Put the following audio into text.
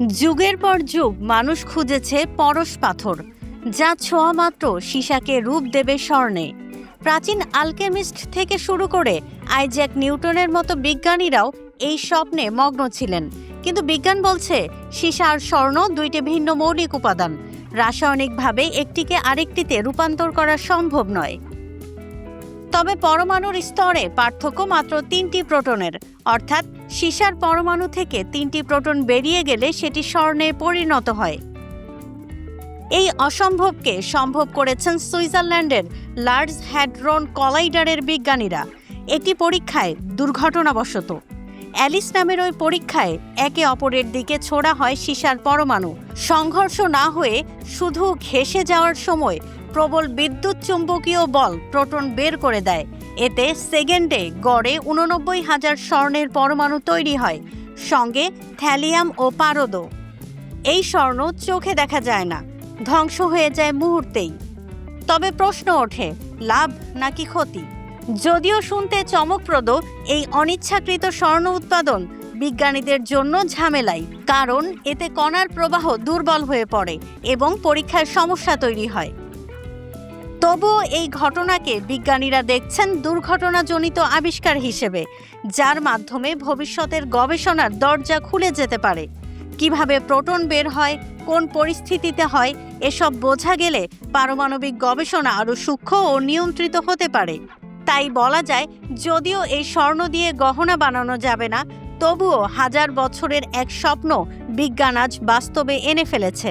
যুগের পর যুগ মানুষ খুঁজেছে পরশ পাথর, যা ছোঁয়া মাত্র সীসাকে রূপ দেবে স্বর্ণে। প্রাচীন আলকেমিস্ট থেকে শুরু করে আইজ্যাক নিউটনের মতো বিজ্ঞানীরাও এই স্বপ্নে মগ্ন ছিলেন। কিন্তু বিজ্ঞান বলছে সীসা আর স্বর্ণ দুইটি ভিন্ন মৌলিক উপাদান, রাসায়নিকভাবে একটিকে আরেকটিতে রূপান্তর করা সম্ভব নয়। তবে পরমাণুর স্তরে পার্থক্য মাত্র তিনটি প্রোটনের, অর্থাৎ সীসার পরমাণু থেকে তিনটি প্রোটন বেরিয়ে গেলে সেটি স্বর্ণে পরিণত হয়। এই অসম্ভবকে সম্ভব করেছেন সুইজারল্যান্ডের লার্জ হ্যাড্রন কলাইডারের বিজ্ঞানীরা। একটি পরীক্ষায় দুর্ঘটনাবশত। অ্যালিস নামের ওই পরীক্ষায় একে অপরের দিকে ছোড়া হয় সীসার পরমাণু। সংঘর্ষ না হয়ে শুধু ঘেসে যাওয়ার সময় প্রবল বিদ্যুৎ চুম্বকীয় বল প্রোটন বের করে দেয়। এতে সেকেন্ডে গড়ে উননব্বই হাজার স্বর্ণের পরমাণু তৈরি হয়। সঙ্গে থ্যালিয়াম ও পারদও এই স্বর্ণ চোখে দেখা যায় না, ধ্বংস হয়ে যায় মুহূর্তেই। তবে প্রশ্ন ওঠে, লাভ নাকি ক্ষতি? যদিও শুনতে চমকপ্রদ, এই অনিচ্ছাকৃত স্বর্ণ উৎপাদন বিজ্ঞানীদের জন্য ঝামেলাই, কারণ এতে কণার প্রবাহ দুর্বল হয়ে পড়ে এবং পরীক্ষার সমস্যা তৈরি হয়। তবুও এই ঘটনাকে বিজ্ঞানীরা দেখছেন দুর্ঘটনাজনিত আবিষ্কার হিসেবে, যার মাধ্যমে ভবিষ্যতের গবেষণার দরজা খুলে যেতে পারে। কীভাবে প্রোটন বের হয়, কোন পরিস্থিতিতে হয়, এসব বোঝা গেলে পারমাণবিক গবেষণা আরও সূক্ষ্ম ও নিয়ন্ত্রিত হতে পারে। তাই বলা যায়, যদিও এই স্বর্ণ দিয়ে গহনা বানানো যাবে না, তবুও হাজার বছরের এক স্বপ্ন বিজ্ঞান আজ বাস্তবে এনে ফেলেছে।